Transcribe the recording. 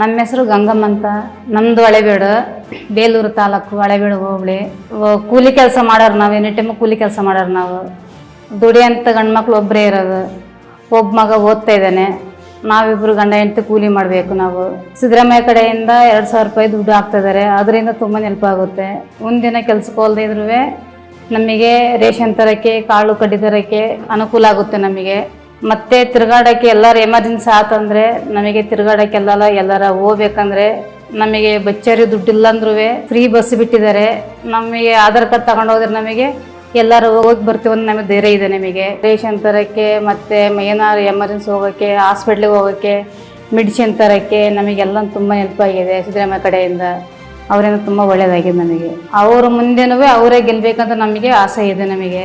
ನಮ್ಮ ಹೆಸರು ಗಂಗಮ್ಮ ಅಂತ. ನಮ್ಮದು ಹಳೆಬೀಡು, ಬೇಲೂರು ತಾಲೂಕು ಹಳೆಬೀಡು ಹೋಬಳಿ. ಕೂಲಿ ಕೆಲಸ ಮಾಡೋರು ನಾವು ಎನಿ ಟೈಮು ಕೂಲಿ ಕೆಲಸ ಮಾಡೋರು ನಾವು. ದುಡಿಯಂತ ಗಂಡ್ಮಕ್ಳು ಒಬ್ಬರೇ ಇರೋದು. ಒಬ್ಬ ಮಗ ಓದ್ತಾ ಇದ್ದಾನೆ. ನಾವಿಬ್ಬರು ಗಂಡ ಹೆಂಡತಿ ಕೂಲಿ ಮಾಡಬೇಕು ನಾವು. ಸಿದ್ದರಾಮಯ್ಯ ಕಡೆಯಿಂದ ಎರಡು ಸಾವಿರ ರೂಪಾಯಿ ದುಡ್ಡು ಹಾಕ್ತಿದ್ದಾರೆ ಅದರಿಂದ ತುಂಬ ನೆನಪು ಆಗುತ್ತೆ. ಒಂದಿನ ಕೆಲ್ಸಕ್ಕೆ ಹೋಲ್ದೇ ಇದ್ರೂ ನಮಗೆ ರೇಷನ್ ತರೋಕ್ಕೆ, ಕಾಳು ಕಡ್ಡಿ ತರೋಕ್ಕೆ ಅನುಕೂಲ ಆಗುತ್ತೆ ನಮಗೆ. ಮತ್ತೆ ತಿರುಗಾಡೋಕ್ಕೆ ಎಲ್ಲರ ಎಮರ್ಜೆನ್ಸಿ ಆತಂದ್ರೆ ನಮಗೆ ತಿರ್ಗಾಡಕ್ಕೆಲ್ಲ ಎಲ್ಲರ ಹೋಗ್ಬೇಕಂದ್ರೆ ನಮಗೆ ಬಚ್ಚರಿ ದುಡ್ಡಿಲ್ಲ ಅಂದ್ರೂ ಫ್ರೀ ಬಸ್ ಬಿಟ್ಟಿದ್ದಾರೆ. ನಮಗೆ ಆಧಾರ್ ಕಾರ್ಡ್ ತಗೊಂಡೋದ್ರೆ ನಮಗೆ ಎಲ್ಲರೂ ಹೋಗಿ ಬರ್ತೀವಿ ಅಂತ ನಮಗೆ ಧೈರ್ಯ ಇದೆ ನಮಗೆ. ರೇಷನ್ ತರೋಕ್ಕೆ ಮತ್ತು ಏನಾದ್ರು ಎಮರ್ಜೆನ್ಸಿ ಹೋಗೋಕ್ಕೆ ಹಾಸ್ಪಿಟ್ಲಿಗೆ ಹೋಗೋಕ್ಕೆ ಮೆಡಿಸಿನ್ ತರೋಕ್ಕೆ ನಮಗೆಲ್ಲ ತುಂಬ ನೆನಪಾಗಿದೆ ಸಿದ್ದರಾಮಯ್ಯ ಕಡೆಯಿಂದ. ಅವರಿಂದ ತುಂಬ ಒಳ್ಳೆಯದಾಗಿದೆ ನಮಗೆ. ಅವರು ಮುಂದೆನೂ ಅವರೇ ಗೆಲ್ಲಬೇಕಂತ ನಮಗೆ ಆಸೆ ಇದೆ ನಮಗೆ.